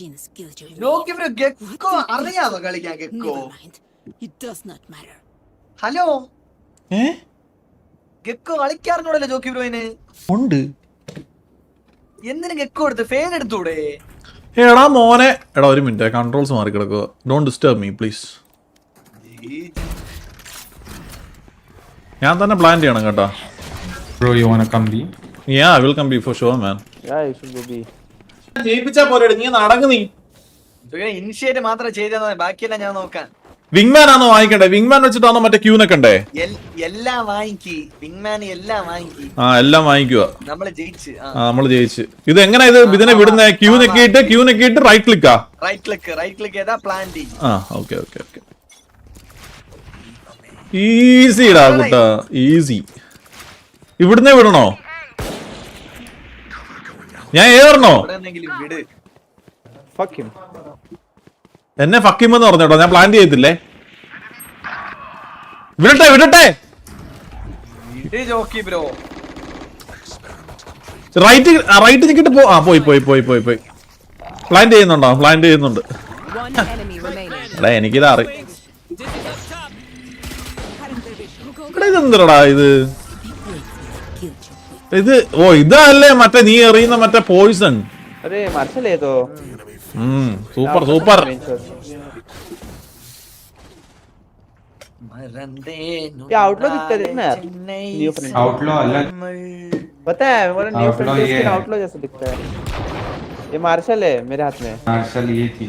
machines killed your Jockey bro Gekko അറിയാവോ it- കളിക്കാൻ Gekko. Never mind. It does not matter. Hello. ഏ? Gekko കളിക്കാറിനോടല്ലോ ജോക്കി ബ്രോയിന് ഉണ്ട്. എന്തിനു ഗെക്കോ എടുത്ത് ഫേൻ എടുത്തൂടെ? എടാ മോനെ. എടാ ഒരു മിനിറ്റ്. കൺട്രോൾസ് മാറി കിടക്കുക ഡോണ്ട് ഡിസ്റ്റർബ് മീ പ്ലീസ് ഞാൻ തന്നെ പ്ലാൻ ചെയ്യണം കേട്ടോ. Bro, you wanna come B? Yeah will come B for sure man Yeah, you should go B. ജയിപ്പിച്ചാ പോരെ നീ നടങ്ങ് നീ. ഇനിഷ്യേറ്റ് മാത്രം ചെയ്താൽ ബാക്കിയെല്ലാം ഞാൻ നോക്കാം. വിങ്മാൻ ആണോ വാങ്ങിക്കണ്ടേ? വിങ്മാൻ വെച്ചിട്ടാണോ മറ്റേ ക്യൂ നിക്കണ്ടേ? എല്ലാം വാങ്ങിക്കി. വിങ്മാൻ എല്ലാം വാങ്ങിക്കി. ആ എല്ലാം വാങ്ങിക്കുക നമ്മൾ ജയിച്ച് ആ. നമ്മൾ ജയിച്ച്. ഇത് എങ്ങനെ ഇത് ഇതിനെ വിടുന്ന? ക്യൂ നെക്കിയിട്ട് ക്യൂ നെക്കിയിട്ട് റൈറ്റ് ക്ലിക്കാ റൈറ്റ് ക്ലിക്ക് റൈറ്റ് ക്ലിക്ക് ചെയ്താ പ്ലാൻ ചെയ്യും ആ ഓക്കെ ഓക്കെ ഓക്കെ ഈസിടാ കുട്ടാ. ഈസി ഇവിടുന്ന് വിടണോ? ഞാൻ ഏതറിഞ്ഞോ ഇവിടെ എന്തെങ്കിലും വിട്. Fuck him. എന്നെ ഫക്കിമെന്ന് പറഞ്ഞോട്ടോ ഞാൻ പ്ലാൻ ചെയ്തില്ലേ വിടട്ടെ വിടട്ടെ! വിട് ജോക്കി ബ്രോ. റൈറ്റ് റൈറ്റ് നിക്കിട്ട് പോ ആ പോയി പോയി പോയി പോയി പോയി. പ്ലാൻ ചെയ്യുന്നുണ്ടോ? പ്ലാൻ ചെയ്യുന്നുണ്ട്. എടാ എനിക്കിത് അറി എടാ ഇതെന്തടാ ഇത്. ഇത് ഓ ഇതല്ലേ മറ്റേ നീ എറിയുന്ന മറ്റേ പോയിസൺ अरे मार्शल है तो സൂപ്പർ സൂപ്പർ ये आउटलॉ दिखता है ना यार न्यू फ्रंट Outlaw अलग पता है मेरा न्यू Outlaw फ्रंट ये स्किन है। आउटलॉ जैसा दिखता है ये मार्शल है मेरे हाथ में मार्शल ये थी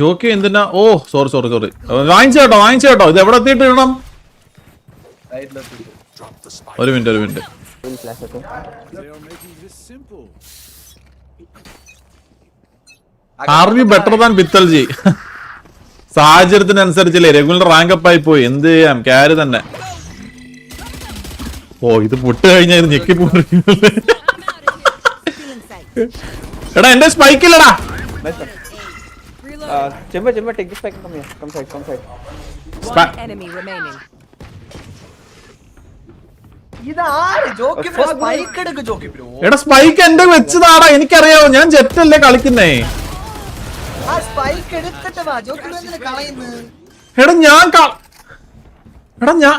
ജോക്കി എന്തിനാ? ഓ സോറി സോറി സോറി വാങ്ങിച്ചേട്ടോ വാങ്ങിച്ചേട്ടോ. ഇത് എവിടെ എത്തിയിട്ട് ഇടണം? ഒരു മിനിറ്റ് ഒരു മിനിറ്റ്. ആർ ബെറ്റർ ദാൻ ബിത്തൽജി സാഹചര്യത്തിനനുസരിച്ചല്ലേ റെഗുലർ റാങ്ക് അപ്പ് ആയി പോയി. എന്ത് ചെയ്യാം? ക്യാരി തന്നെ. ഓ ഇത് പൊട്ടുകഴിഞ്ഞാൽ ഞെക്കി പോയി എടാ എന്റെ സ്പൈക്ക് ഇല്ലടാ. Spike come come side come side Jockey spike എടുക്ക് ജോക്കി ബ്രോ എടാ സ്പൈക്ക് എന്റെ വെച്ചതാടാ എനിക്കറിയാവോ ഞാൻ ജെറ്റ് അല്ലേ കളിക്കുന്നേ? ആ സ്പൈക്ക് എടുത്തിട്ട് വാ കളയുന്നു? എടാ ഞാൻ എടാ ഞാൻ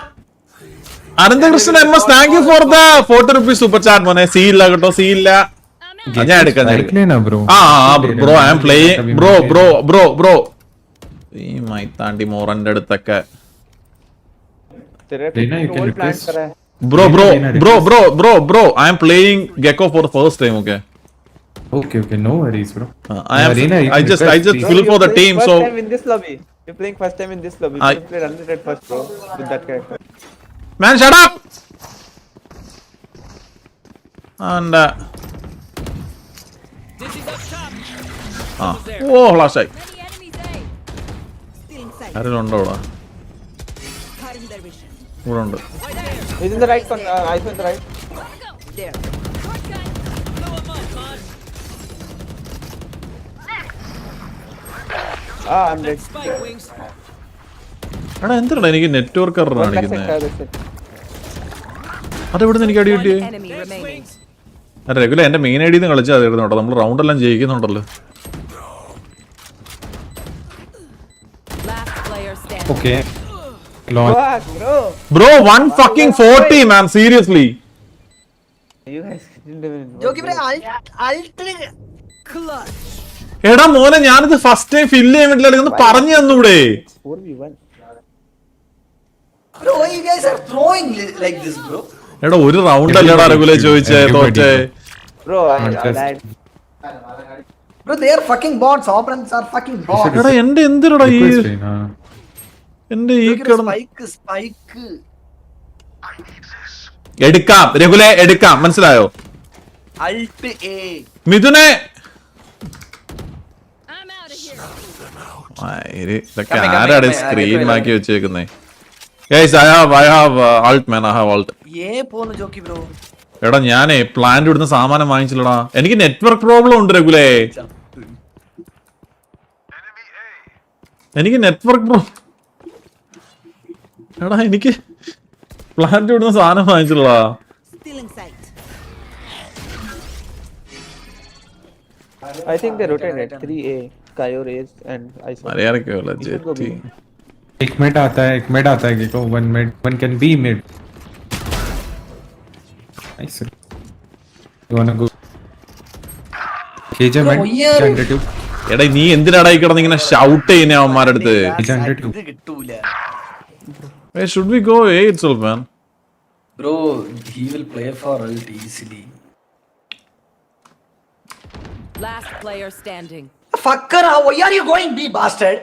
Ananthakrishnan M S thank you for the forty rupees super chat മോനെ. സീ ഇല്ല കേട്ടോ സീ ഇല്ല. ഞാൻ എടുക്കാം ആ bro I am playing bro bro bro bro ഈ മൈത്താണ്ടി മോറന്റെ അടുത്തൊക്കെ bro bro bro bro bro bro I am playing Gekko for first time okay Okay, okay, no worries, bro. Uh, I am. Arena, I just, I just feel for the team. So. First time in this lobby. You're playing first time in this lobby. I played unlimited first, bro, with that character. Man, shut up. And. Uh, ആ. ഓ ഹ്ലാസായി ആരും ഉണ്ടോ ഇവിടെ? ഇവിടെ ഉണ്ട്. എടാ എന്തുണ്ടോ എനിക്ക് network കാണിക്കുന്നത് അതെവിടുന്ന് എനിക്ക് അടി കിട്ടിയേ? റെഗുലർ എന്റെ മെയിൻ ഐഡിയിൽ നിന്ന് കളിച്ചാൽ അതായിരുന്നു കേട്ടോ. നമ്മൾ റൗണ്ട് എല്ലാം ജയിക്കുന്നുണ്ടല്ലോ. Okay bro. Bro one fucking forty ma'am seriously You guys എടാ മോനെ ഞാനിത് ഫസ്റ്റ് ടൈം ഫില്ല് ചെയ്യാൻ വേണ്ടി ഒന്ന് പറഞ്ഞു തന്നൂടെ. 4v1. Bro you guys are throwing like this bro എടാ ഒരു റൗണ്ട് അല്ലടാ റെഗുലർ ചോദിച്ചേ തോറ്റേ. Bro. Bro they are fucking bots opponents are fucking bots എടാ എന്റെ എന്തിനടാ ഈ എന്റെ എന്റെ ഈ കിടന്ന് സ്പൈക്ക് സ്പൈക്ക് എടുക്കാം രഘുലെ എടുക്കാം മനസ്സിലായോ? അൾട്ട് എ മിഥുനെ! ഇതൊക്കെ ആരാണ് സ്ക്രീൻ മാക്കി വെച്ചേക്കുന്നേ? Guys I have I have alt man I have alt ഏ പോന്നു ജോക്കി ബ്രോ എടാ ഞാനേ പ്ലാന്റ് ഇവിടുന്ന് സാമാനം വാങ്ങിച്ചില്ലടാ എനിക്ക് നെറ്റ്വർക്ക് പ്രോബ്ലം ഉണ്ട് രഘുലേ എനിക്ക് നെറ്റ്വർക്ക് എടാ എനിക്ക് പ്ലാന്റ് വിടുന്ന സാധനം വാങ്ങിച്ചിട്ടുള്ള Still in sight. I think they rotated 3A. Kayo raised and I saw. മര്യാദക്കുള്ള You should go jetty B. एक मिड आता है एक मिड आता है Gekko one mid one can be mid Nice. You wanna go? KJ man, hundred two. എടാ നീ എന്തിനാടാ ഈ കിടന്ന് ഇങ്ങനെ ഷൗട്ട് ചെയ്യുന്ന അവന്മാരുടെ അടുത്ത് ഇത് കിട്ടൂല Hey, should we go A itself, man? Bro he will play for alt easily Last player standing. Fucker why are you going B bastard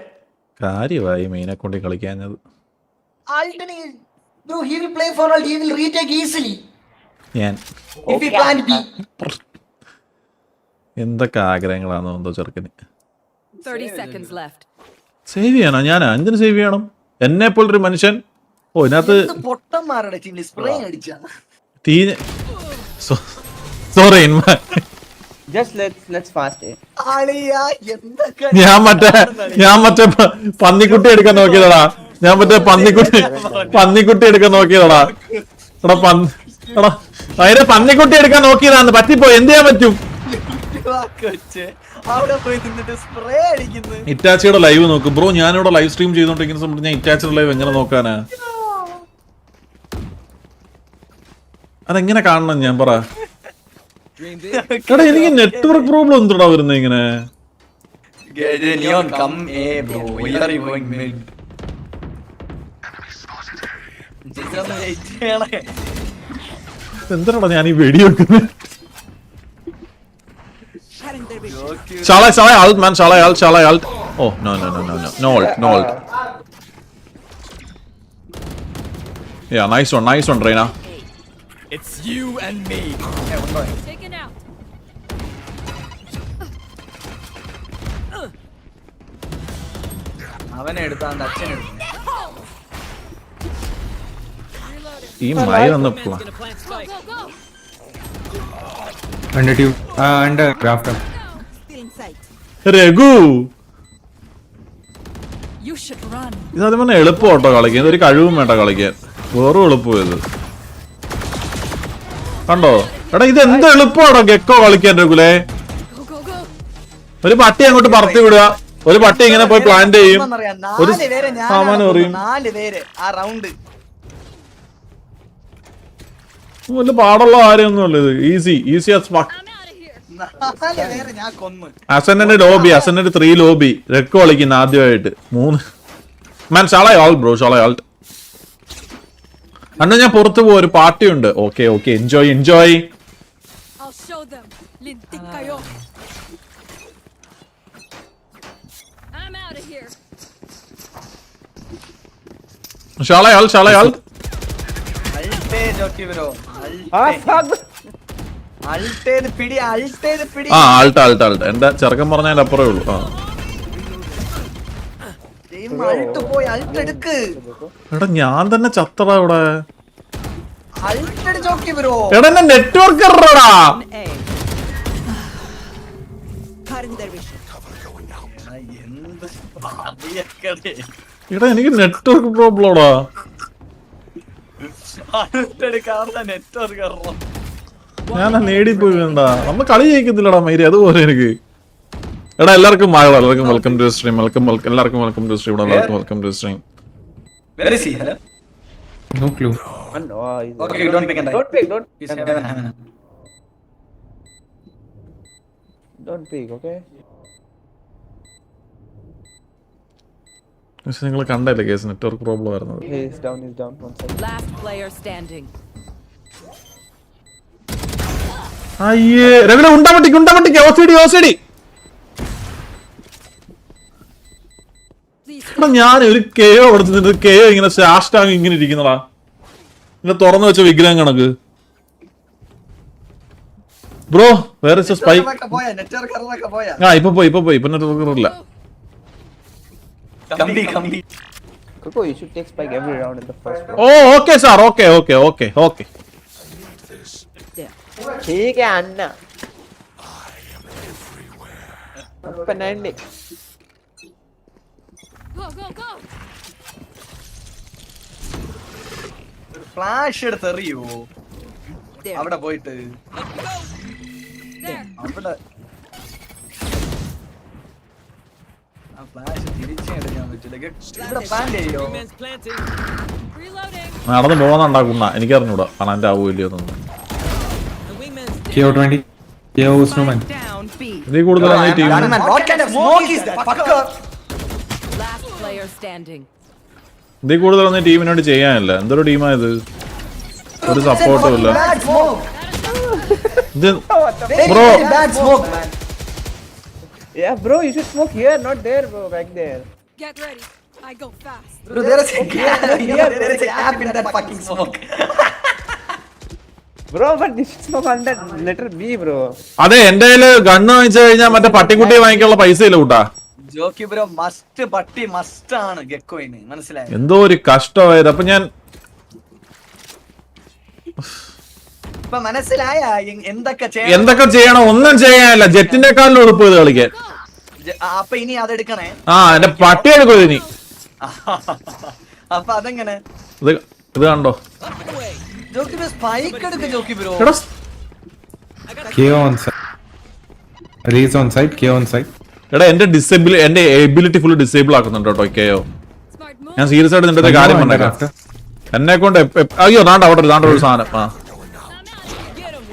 കാര്യമായി മെയിൻ അക്കൗണ്ടിൽ കളിക്കാഞ്ഞത് ആൾട്ടണി bro he will play for alt he will retake easily ഞാൻ. എന്തൊക്കെ ആഗ്രഹങ്ങളാണോ എന്തോ ചെറുക്കന്? 30 seconds left. Save ചെയ്യണോ? ഞാനാ? എന്തിനു സേവ് ചെയ്യണം? എന്നെ പോലൊരു മനുഷ്യൻ. ഓ ഇതിനകത്ത് തീ സോറി ഞാൻ മറ്റേ ഞാൻ മറ്റേ പന്നിക്കുട്ടി എടുക്കാൻ നോക്കിയതാടാ. ഞാൻ മറ്റേ പന്നിക്കുട്ടി പന്നിക്കുട്ടി എടുക്കാൻ നോക്കിയതാടാ. എടാ പന്നി എടാ അതിന് പന്നിക്കുട്ടി എടുക്കാൻ നോക്കിയതാന്ന് പറ്റിപ്പോ എന്ത് ചെയ്യാൻ പറ്റും? വെച്ച്. പോയി നിന്നിട്ട് സ്പ്രേ അടിക്കുന്നു. ഇറ്റാച്ചിയുടെ ലൈവ് നോക്ക്. ബ്രോ ഞാനിവിടെ ലൈവ് സ്ട്രീം ചെയ്തോണ്ടിരിക്കുന്ന സമയത്ത് ഞാൻ ഇറ്റാച്ചിയുടെ ലൈവ് എങ്ങനെ നോക്കാനാ? അതെങ്ങനെ കാണണം ഞാൻ പറ. എടാ എനിക്ക് നെറ്റ്വർക്ക് പ്രോബ്ലം എന്തുടാ വരുന്നത് ഇങ്ങനെ? Neon come a bro why are you going mid എന്തിനാടാ ഞാൻ ഈ വെടി വെക്കുന്നത് Cutting their vision. Shall I, shall I alt, man? Shall I alt? Shall I alt? Oh, no, no, no, no, no. No alt, no alt. Yeah, nice one, nice one, Reina. Taken out. അവനെ എടുത്താണ്ട് അച്ഛൻ എടുത്തു ഈ my ഒന്ന് പ്ല- Go, go, ഈ my വന്നപ്പോളാ Raghu! ഇതത് പറഞ്ഞ എളുപ്പം കേട്ടോ കളിക്കാൻ. ഇതൊരു കഴിവും വേണ്ട കളിക്കാൻ. വേറും ഇത് കണ്ടോ? എടാ ഇത് എന്ത് എളുപ്പമാണോ ഗെക്കോ കളിക്കാൻ രഘുലേ? ഒരു പട്ടി അങ്ങോട്ട് പറത്തി വിടുക. ഒരു പട്ടി ഇങ്ങനെ പോയി പ്ലാന്റ് ചെയ്യും. ഒരു സാമാനം എറിയും. നാല് ആ വലിയ പാടുള്ള കാര്യമൊന്നുമല്ല ഇത്. Easy easy as fuck lobby അസന്റെ three lobby രക്ക് കളിക്കുന്ന ആദ്യമായിട്ട്. മൂന്ന്. മാൻ ഷാളായി ആൾ ബ്രോ ഷാളായി ആൾട്ട് അന്ന് ഞാൻ പുറത്തു പോ ഒരു പാർട്ടി ഉണ്ട് okay okay enjoy enjoy I'll show Ah, ആ ആൾട്ട് ആൾട്ട് ആൾട്ട് എന്റെ ചെറുക്കൻ പറഞ്ഞാൽ അപ്പുറേ ഉള്ളൂ. ആ. എടാ ഞാൻ തന്നെ ചത്തടാ ഇവിടെ. അൾട്ടഡ് ജോക്കി ബ്രോ. എടാ എന്നെ നെറ്റ്വർക്ക് എറടാ എടാ എനിക്ക് നെറ്റ്വർക്ക് ഇറങ്ങും ഞാൻ നേടിപ്പോയി വേണ്ടാ നമ്മ കളി ജയിക്കത്തില്ലടാ മൈരി അതുപോലെ എനിക്ക്. എടാ എല്ലാവർക്കും മഴ എല്ലാവർക്കും welcome to stream welcome welcome എല്ലാവർക്കും വെൽക്കം ടു സ്ട്രീം എല്ലാവർക്കും welcome to stream very C hello okay don't don't don't okay പക്ഷെ നിങ്ങൾ കണ്ടല്ലേ കേസ്? നെറ്റ്വർക്ക് പ്രോബ്ലം വരുന്നത്. അയ്യേ രവിലെ ഉണ്ടമട്ടിക്ക് ഉണ്ടമട്ടിക്ക്. ഓസിഡി ഓസിഡി ഞാൻ ഒരു കെയോ കൊടുത്തിട്ട് കെയോ ഇങ്ങനെ ശാഷ്ടാങ് ഇങ്ങനെ ഇരിക്കുന്നടാ. ഇങ്ങനെ തുറന്നു വെച്ച വിഗ്രഹം കണക്ക്. ബ്രോ വേറെ സ്പൈക്ക് നെറ്റ്വർക്ക് പോയാ നെറ്റ്വർക്ക് ഇറങ്ങൊക്കെ പോയാ. ആ ഇപ്പൊ പോയി ഇപ്പൊ പോയി. ഇപ്പൊ നെറ്റ്വർക്ക് ഇല്ല. കമ്പി കമ്പി Coco, you should take spike every round in the first round. Oh okay sir okay okay okay okay There. ठीक है अन्ना पन्नांडी go, go, go. ഫ്ലാഷ് എടുത്ത് എറിയോ There. അവിടെ പോയിട്ട് There. അവിടെ നടന്നു പോകുന്നുണ്ടാ കുണ്ണ എനിക്കറിഞ്ഞൂടാ കാണാൻ ആവോ ഇല്ലയോ എന്നൊന്നും KO 20. KO snowman. Down B. ഇതിൽ കൂടുതലാണ് ഈ team Gunman, what kind of smoke is that? Fucker. Last player standing. ഇതിൽ കൂടുതലൊന്നും ഈ ടീമിന് ചെയ്യാനില്ല എന്തൊരു ടീമായത് ഒരു സപ്പോർട്ടും ഇല്ല. ഇത് Very, Bro. very bad smoke, man. Yeah, bro, you should smoke here, not there, bro, back there. Get ready. I go fast. Bro, there is a gap. Here, there is a gap in that fucking smoke. Bro, but you should smoke under letter B, bro. അതെ എന്റെ കയ്യിൽ gun വാങ്ങിച്ചു കഴിഞ്ഞാൽ മറ്റേ പട്ടിക്കുട്ടിയെ വാങ്ങിക്കാനുള്ള പൈസ ഇല്ല കൂട്ടാ jockey bro must പട്ടി മസ്റ്റ് ആണ് ഗെക്കോയിന് മനസ്സിലായി എന്തോ ഒരു കഷ്ടമായത് അപ്പൊ ഞാൻ ഇപ്പൊ മനസ്സിലായ എന്തൊക്കെ ചെയ്യണം? എന്തൊക്കെ ചെയ്യണം? ഒന്നും ചെയ്യാനല്ല. ജെറ്റിന്റെ കാലിൽ ഉടുപ്പ് ചെയ്ത് കളിക്കാൻ അപ്പൊ ഇനി അതെടുക്കണേ? ആ എന്റെ പട്ടി എടുക്കും ഇനി. അപ്പൊ അതെങ്ങനെ? ഇത് ഇത് കണ്ടോ? ജോക്കി സ്പൈക്ക് എടുക്ക് ജോക്കി ബ്രോ എടാ എന്റെ ഡിസേബിൾ എന്റെ എബിലിറ്റി ഫുൾ ഡിസേബിൾ ആക്കുന്നുണ്ട് കേട്ടോ കെയോ ഞാൻ സീരിയസ് ആയിട്ട് നിന്റെ കാര്യം പറഞ്ഞേക്കാം. എന്നെ കൊണ്ട് അയ്യോ ദാണ്ട അവിടെ ഒരു സാധനം. ആ.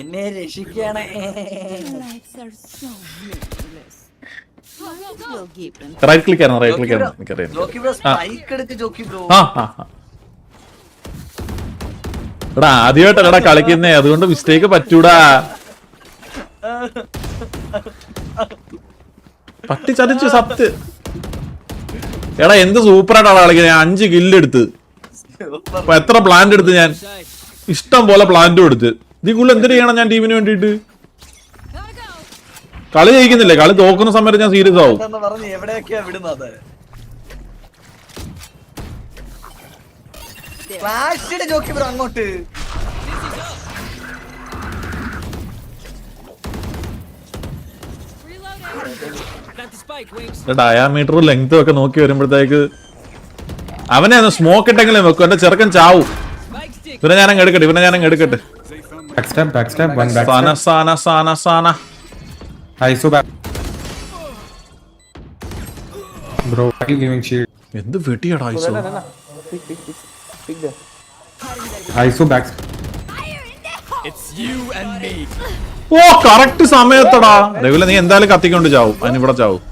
എന്നെ രക്ഷിക്കണേ. റൈറ്റ് ക്ലിക്ക് ആണ്? റൈറ്റ് ക്ലിക്ക് ആണ്? എനിക്കറിയാം ജോക്കി ബ്രോ സ്പൈക്ക് എടുക്ക് ജോക്കി ബ്രോ. ആ ആ ആ. എടാ ആദ്യമായിട്ടല്ലടാ കളിക്കുന്നേ. അതുകൊണ്ട് മിസ്റ്റേക്ക് പറ്റൂടാ. പട്ടി ചതിച്ചു സത്ത്. എടാ എന്ത് സൂപ്പറായിട്ടാണ് കളിക്കുന്നത്? ഞാൻ അഞ്ച് കില്ലെടുത്ത് അപ്പൊ എത്ര പ്ലാന്റ് എടുത്ത് ഞാൻ? ഇഷ്ടം പോലെ പ്ലാന്റും എടുത്ത്. ഇതിൽ കൂടുതൽ എന്തിനു ചെയ്യണം ഞാൻ ടീമിന് വേണ്ടിട്ട് കളി ജയിക്കുന്നില്ലേ? കളി തോക്കുന്ന സമയത്ത് ഞാൻ സീരിയസ് ആവും. അങ്ങോട്ട്. ഡയാമീറ്റർ ലെങ്തും ഒക്കെ നോക്കി വരുമ്പോഴത്തേക്ക് അവനെ സ്മോക്ക് ഇട്ടെങ്കിലും വെക്കും. എന്റെ ചെറുക്കൻ ചാവും. ഇവനെ ഞാനങ്ങ് എടുക്കട്ടെ ഇവനെ ഞാനങ്ങ് എടുക്കട്ടെ Backstab. Backstab. One സാന backstab. സാന സാന സാന ISO back. Bro, why you giving shield? എന്ത് വെട്ടിയടാ Iso and me ISO back. ഓ കറക്റ്റ് സമയത്തടാ രഘുല നീ എന്തായാലും കത്തിക്കൊണ്ട് ചാവും അതിന് ഇവിടെ ചാവും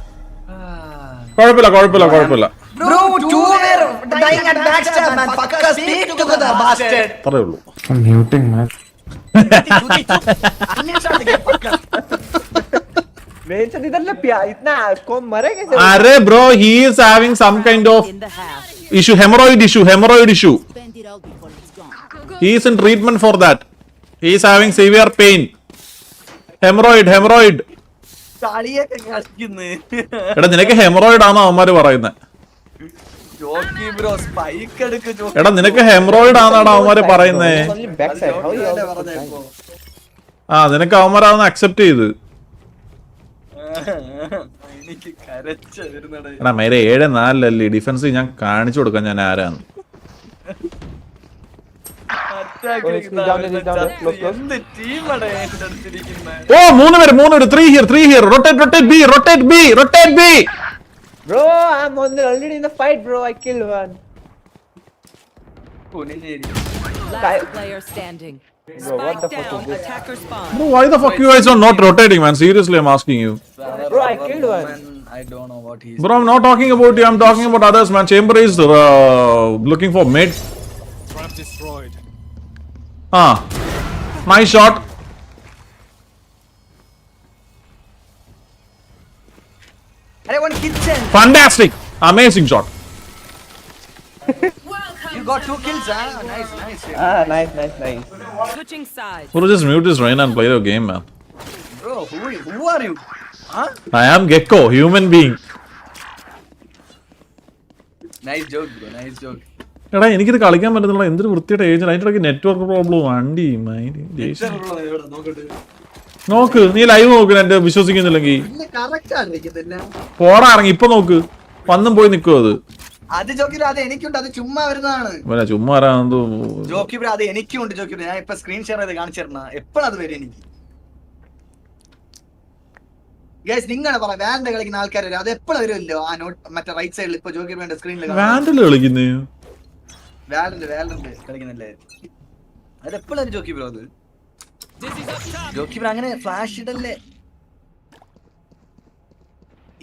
കുഴപ്പമില്ല കുഴപ്പമില്ല കുഴപ്പമില്ല bro two were dying at backstab man fucker speak together bastard അത്രേ ഉള്ളൂ I'm muting, man. Mention इधर ले प्या इतना कौन मरे कैसे അരെ bro he is having some kind of In the half. Issue haemorrhoid issue haemorrhoid issue Spend it all before it's gone. he is in treatment for that he is having severe pain hemorrhoid hemorrhoid കളിയൊക്കെ കളിക്കുന്നു എടാ നിനക്ക് haemorrhoid ആണോ അവന്മാര് പറയുന്നത് jockey bro spike എടുക്ക് jockey എടാ നിനക്ക് ഹെമറോയിഡ് ആണോടാ അവന്മാര് പറയുന്നേ. ആ നിനക്ക് അവന്മാരാണെന്ന് അക്സെപ്റ്റ് ചെയ്ത്. എടാ മേരെ ഏഴ് നാലിലല്ലേ ഡിഫൻസ് ഞാൻ കാണിച്ചു കൊടുക്കാൻ ഞാൻ ആരാന്ന്. Oh, ഓ മൂന്ന് പേര് മൂന്ന് പേര്. Three here three here rotate rotate B rotate B rotate B Bro, I'm on the, already in the fight, bro. I killed one. Oh, Last player standing. Bro, what the fuck is this? Bro, why the fuck you guys are not rotating, man? Seriously, I'm asking you. Bro, I killed one. I don't know what he's. Bro, I'm not talking about you. I'm talking about others, man. Chamber is uh, looking for mid. Trap destroyed. Ah, nice shot. Fantastic amazing shot you got two kills, huh? Nice, nice. Ah, nice, nice, nice. Switching sides. Bro, just mute this rain and play the game, man. Bro, who, who are you? Huh? I am Gecko, human being. Nice joke, bro. Nice joke. എടാ എനിക്കിത് കളിക്കാൻ പറ്റുന്നില്ല എന്തൊരു വൃത്തിയുടെ age അതിന്റെ ഇടയ്ക്ക് network problem വണ്ടി mind നോക്ക് നീ ലൈവ് നോക്ക് എന്റെ വിശ്വസിക്കുന്നില്ലെങ്കിൽ. പോടാ ഇറങ്ങി ഇപ്പൊ നോക്ക്. വന്നും പോയി നിക്കോ അത്. അത് ജോക്കിബ്രോ അത് എനിക്കുണ്ട് അത് ചുമ്മാ വരുന്നതാണ്. ചുമ്മാ ജോക്കിബ്രോ അത് എനിക്കുണ്ട് ജോക്കിബ്രോ. ഞാൻ ഇപ്പൊ സ്ക്രീൻ ഷെയർ ചെയ്ത് കാണിച്ചു തരണ. എപ്പോഴും അത് വരും എനിക്ക്? ഗൈസ് നിങ്ങളെ പറ വാൻഡ് കളിക്കുന്ന ആൾക്കാർ അത് എപ്പോഴും വരുമല്ലോ ആ നോട്ട് മറ്റേ റൈറ്റ് സൈഡിൽ ഇപ്പൊ ജോക്കിബ്രോന്റെ സ്ക്രീനിൽ വാൻഡൽ കളിക്കുന്നേ? വാലന്റ് വാലന്റ് കളിക്കുന്നില്ലേ? അത് എപ്പോഴും അത്? ജോക്കി അങ്ങനെ ഫ്ലാഷ് ഇടല്ലേ?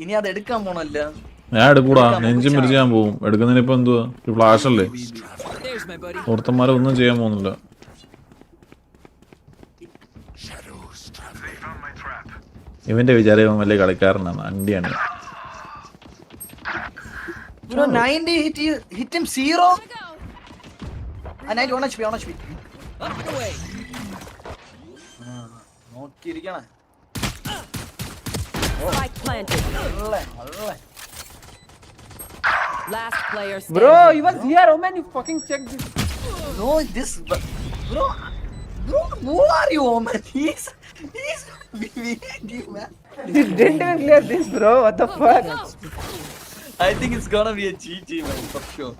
ഇനി അത് എടുക്കാൻ പോണല്ല. ഞാൻ എടുക്കൂടാ. നെഞ്ചും പിരിച്ച് ഞാൻ പോവും. എടുക്കുന്നതിന് ഇപ്പൊ എന്തുവാ? ഫ്ലാഷ് അല്ലേ? പുറത്തന്മാരെ. ഓർത്തന്മാരെ ഒന്നും ചെയ്യാൻ പോകുന്നില്ല. ഇവന്റെ വിചാരം ഇവൻ വലിയ കളിക്കാരനാണ്. അണ്ടിയാണ്. Bro 90 hit hit him zero ആ 90 1 HP 1 HP Up and away. നോക്കിയിരിക്കണേ Spike planted. അല്ലേ അല്ലേ Last player standing. Bro, you was here. Oh man, you fucking checked this. No, this bro, bro, who are you, man? He's he's behind you, man. You didn't even clear this, bro. What the fuck? I think it's gonna be a GG, man, for sure.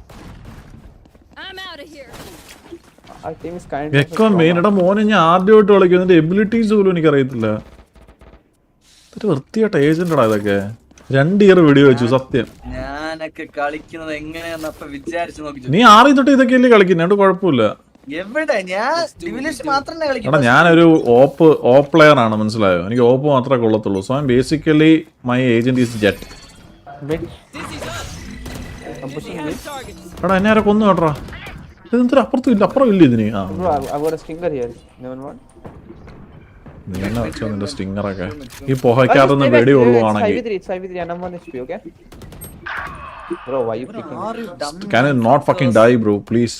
I'm out of here. Gecko main എടാ മോനെ ഞാൻ ആദ്യമായിട്ട് കളിക്കും എന്റെ abilities പോലും എനിക്ക് അറിയത്തില്ല വൃത്തിയായിട്ട് ഏജന്റടാ ഇതൊക്കെ. രണ്ട് ഇയർ വീഡിയോ വെച്ചു സത്യം. ഞാനൊക്കെ കളിക്കുന്നത് എങ്ങനെയാന്ന് അപ്പൊ വിചാരിച്ചു നോക്കി നീ ആറി തൊട്ട് ഇതൊക്കെയല്ലേ കളിക്കുന്നത് അതുകൊണ്ട് കുഴപ്പമില്ല. എടാ ഞാനൊരു ഓപ്പ് ഓപ്പ് പ്ലെയർ ആണ് മനസ്സിലായോ? എനിക്ക് ഓപ്പ് മാത്രമേ കൊള്ളത്തുള്ളൂ. So I basically my agent is Jett. എടാ എന്നെ ആരെ കൊന്നു കേട്ടോ. എന്നിട്ട് അപ്പുറത്തും ഇല്ല അപ്പുറം ഇല്ല ഇതിന്. നീ എന്നാ വെച്ച നിന്റെ സ്റ്റിംഗർ ഒക്കെ ഈ പുഹയ്ക്കാറുന്ന വെടിയുള്ളൂ ആണെങ്കിൽ Can I not fucking die bro? Please.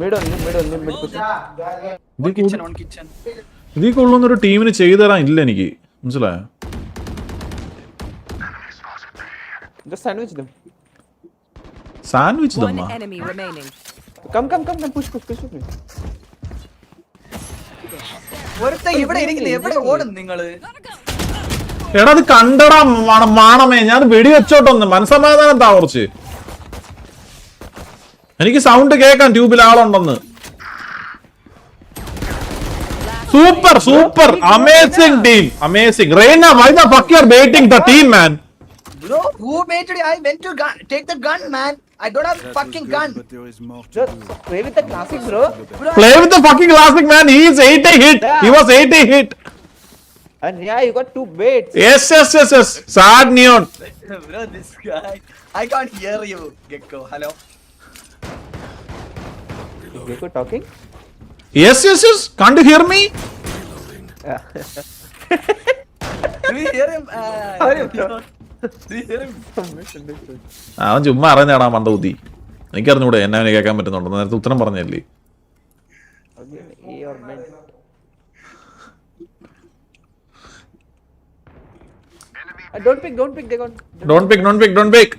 Mid on mid on mid kitchen on kitchen. ഇതിക്ക് ഉള്ളന്ന ഒരു ടീമിനെ ചെയ്തരാ ഇല്ല എനിക്ക്. മനസ്സിലായോ? Just sandwich them sandwich One തന്നാ enemy remaining. Come, come, come, come, push, push, push with me. ഒരുത്തൻ ഇവിടെ ഇരിക്കുന്നു. എവിടെ ഓടും നിങ്ങൾ? എടാ അത് കണ്ടടാ മണ- മാണമേ. ഞാൻ വെടി വെച്ചോട്ടൊന്ന് മനസമാധാനം താ കുറച്ച്. എനിക്ക് സൗണ്ട് കേൾക്കാം. ട്യൂബിൽ ആളുണ്ടെന്ന്. Super super amazing team amazing Reyna why the fuck you are baiting the team man bro it i went to gun, take the gun man. I don't have that fucking good, gun. But there is more to do. play with the classic, bro. Play with the fucking classic, man. He is 80 hit. Yeah. He was 80 hit. And yeah, you got two baits. Yes, yes, yes, yes. Sad neon. bro, this guy. I can't hear you, Gecko. Hello. Is Gecko talking? Yes, yes, yes. Can't you hear me? Yeah. do hear him? Uh, are you, അവൻ ചുമ്മാ അറിയുന്നേടാ കുത്തി എനിക്കറിഞ്ഞൂടെ എന്നെ അവനെ കേൾക്കാൻ പറ്റുന്നുണ്ടോ നേരത്തെ ഉത്തരം പറഞ്ഞല്ലേ A. Uh, don't pick, don't pick, they got. Don't pick, don't pick, don't pick.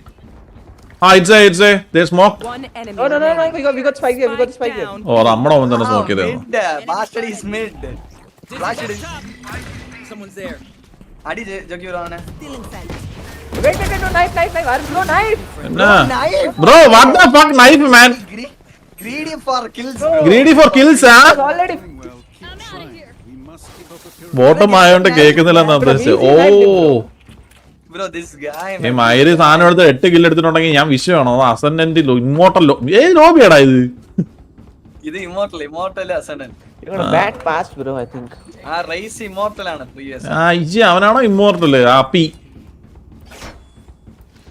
Ah, it's a it's a they smoked. One enemy No, no, no, no, we got, we got spike here, we got spike here. Oh, നമ്മുടെ അവൻ തന്നെ smoke ചെയ്തേ mid bastard is mid flash it Someone's there. അടി Jockey bro അവനെ Wait, wait, wait, no, knife, knife, knife, Arif, no, knife! എന്നാ? Knife. Bro what the fuck knife man Gre- greedy for kills. Greedy for kills ആ It's already. Bottom ആയതുകൊണ്ട് കേൾക്കുന്നില്ല എന്നാ ഉദ്ദേശിച്ചത്. ഓ. Bro ഈ man. മയിൽ സാധനം എടുത്ത് എട്ട് കില്ല് എടുത്തിട്ടുണ്ടെങ്കിൽ ഞാൻ വിഷയമാണോ? അസൻഡന്റ് ഇമ്മോട്ടല്ലോ ഏ ലോബിയാടാ ഇത്. ഇത് immortal immortal ascendant You got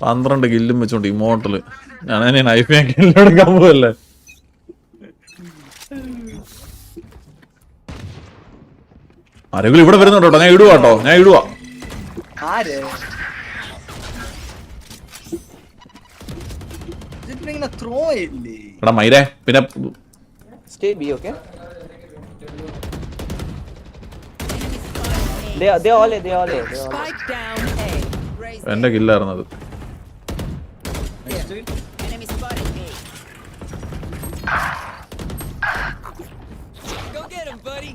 പന്ത്രണ്ട് കില്ലും വെച്ചോണ്ട് ഇമോട്ടൽ ഞാൻ നൈഫ് ഞാൻ കില്ലെടുക്കാൻ പോവല്ലേ? ആരെങ്കിലും ഇവിടെ വരുന്നുണ്ടോ? ഞാൻ ഇടുവാ കേട്ടോ. ഞാൻ ഇടുവാ. എടാ മൈരേ പിന്നെ? They are, A, A. A. A. എന്റെ കില്ലായിരുന്നത് Enemy spotted me. Go get him, buddy.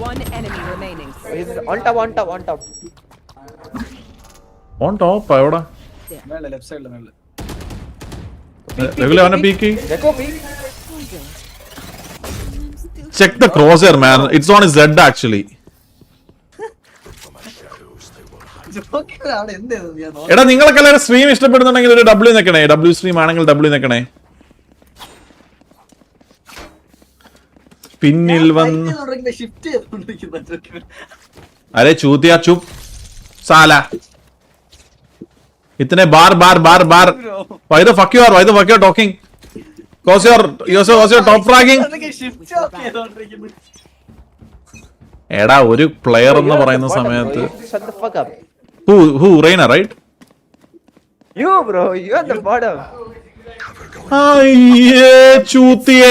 One enemy remaining. He's on top, on top, on top. On top എവിടെ മേളിൽ ലെഫ്റ്റ് സൈഡിൽ മേളിൽ രഘുല അവനെ peek Gecko B. Check the crosser man it's on is Z actually എടാ നിങ്ങൾക്ക് എല്ലാവരും stream ഇഷ്ടപ്പെടുന്നുണ്ടെങ്കിൽ ഒരു ഡബ്ല്യൂ നിക്കണേ. ഡബ്ല്യൂ സ്ട്രീം ആണെങ്കിൽ ഡബ്ല്യൂ നിക്കണേ. പിന്നിൽ വന്ന് അരെ ചൂത്തിയാ ചുപ്. സാല. ഇത്തനെ ബാർ ബാർ ബാർ bar. Why the fuck you are why the fuck you talking എടാ ഒരു പ്ലെയർ എന്ന് പറയുന്ന സമയത്ത് You who Reina, right? You, bro, you at the bottom. അയ്യേ ചൂത്തിയേ.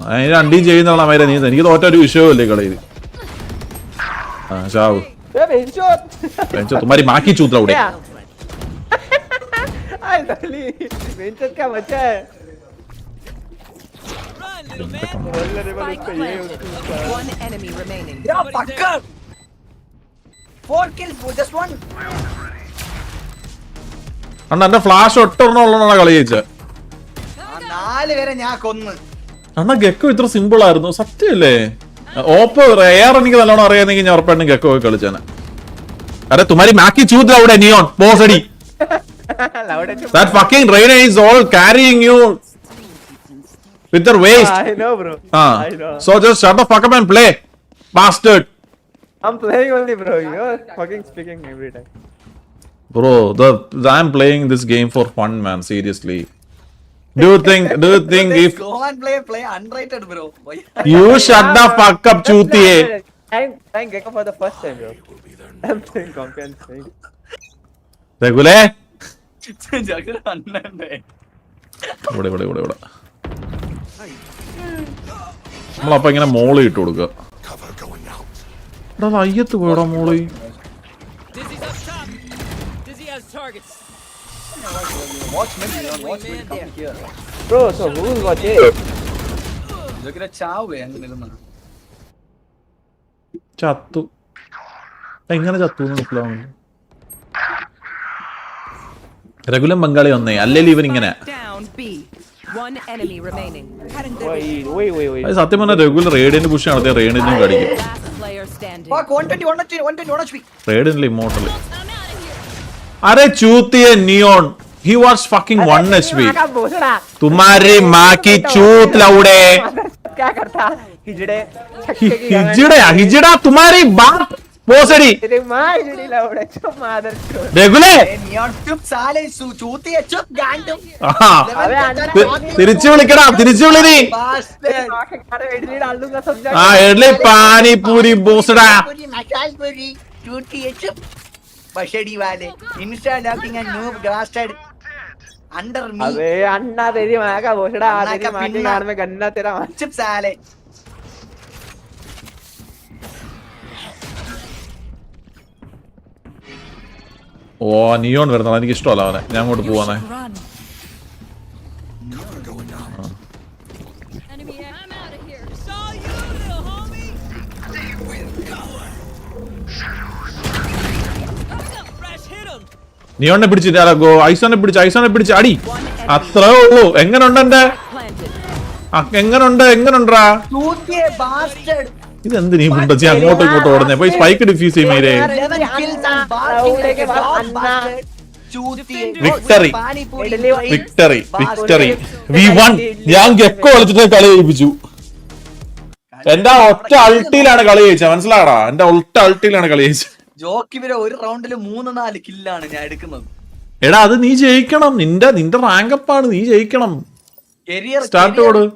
അതിന് രണ്ടും ചെയ്യുന്നതാണ് മൈര നീ. എനിക്ക് തോറ്റ ഒരു വിഷയവുമല്ലേ കളിയിൽ ആ ചാവ് തുമാരി മാക്കി ചൂത്ര അവിടെ One enemy remaining. Yeah, fucker. Four kills, bro, just one. അണ്ണ എന്റെ ഫ്ലാഷ് ഒട്ടൊന്നുള്ള കളി ജയിച്ചത് ആ നാല് പേരെ ഞാൻ കൊന്ന് അണ്ണ ഗെക്കോ ഇത്ര സിമ്പിൾ ആയിരുന്നു സത്യമല്ലേ ഓപ്പോ റെയർ എനിക്ക് നല്ലോണം അറിയാമെങ്കിൽ ഞാൻ ഉറപ്പായിട്ടും ഗെക്കോ പോയി കളിച്ചാണ് അരെ തുമാരി മാക്കി ചൂത് അവിടെ Neon Loud and That fucking Reyna is all carrying you with her waist. I know, bro. Ah. I know. So just shut the fuck up and play, bastard. I'm playing only, bro. You're fucking speaking every time. Bro, the I'm playing this game for fun, man. Seriously. Do you think? Do you think if Go and play, play unrated, bro. Why? you shut the fuck up, Chutie? I'm playing Gecko for the first time, bro. I'm playing Conquer and playing. Regule? ജഗർ അണ്ണണ്ടേ ഇവിടെ ഇവിടെ ഇവിടെ ഇവിടെ നമ്മളപ്പോ ഇങ്ങനെ മോളി ഇട്ട് കൊടുക്കുക. എടാ അയ്യത്ത് പോയടാ മോളി. Bro, so who's watching? ചത്തു. എങ്ങനെ ചത്തു എന്ന് മനസ്സിലാവുന്നു രഘുലം ബംഗാളി ഒന്നേ അല്ലെങ്കിൽ ഇവൻ ഇങ്ങനെ. Down B. One enemy remaining. Wait, wait, wait, wait. അത് സത്യം പറഞ്ഞാൽ രഘുല റേഡിയന് പുഷ് നടത്തിയ റേഡിനും കടിക്കും Last player standing. fuck 120 120 120 1 HP റേഡിനില്ല immortal I'm out of here. Are ചൂത്തിയ Neon he was fucking one H P का भोसड़ा തുമാരി മാക്കി ചൂത്ത് ലൗഡേ क्या करता हिजड़े ഹിജിടയാ ഹിജിട തുമാരി ബാപ്പ് പോസടി തിരിച്ചു വിളിക്കടാ തിരിച്ചു വിളിനി ആ എഡ്ലി പാനിപൂരി ബോസടാ. Under me. അണ്ണാ തരി മാക്കാ പോഷടാ ആ മാറ്റി കാണുമ്പോ കണ്ണാ തെരാ മാച്ചും ഓ നിയോൺ വരുന്നത് എനിക്ക് ഇഷ്ടമല്ല അവനെ. ഞാൻ അങ്ങോട്ട് പോവാനെ. നിയോണിനെ പിടിച്ചിട്ട് ഗോ ഐസോനെ പിടിച്ച് ഐസോനെ പിടിച്ച്. അടി! അത്രേ ഉള്ളൂ. എങ്ങനുണ്ട് എന്റെ എങ്ങനെ ഉണ്ട് എങ്ങനുണ്ട്? എങ്ങനുണ്ടാ? ഇതെന്തിനീ മുണ്ടച്ചി അങ്ങോട്ടും ഇങ്ങോട്ടും ഓടുന്നേ? പോയി spike defuse ചെയ്യുമേ victory victory victory V one ഞാൻ ഗെക്കോ കളിച്ചിട്ട് കളി ജയിപ്പിച്ചു. എന്റെ ഒറ്റ അൾട്ടിയിലാണ് കളി ജയിച്ചത്. മനസ്സിലാടാ എന്റെ ഒറ്റ അൾട്ടിയിലാണ് കളി ജയിച്ചത്. ജോക്കിവരെ ഒരു റൗണ്ടിൽ മൂന്ന് നാല് കില്ലാണ് ഞാൻ എടുക്കുന്നത്. എടാ അത് നീ ജയിക്കണം. നിന്റെ നിന്റെ റാങ്കപ്പാണ് നീ ജയിക്കണം. സ്റ്റാർട്ട് കൊടു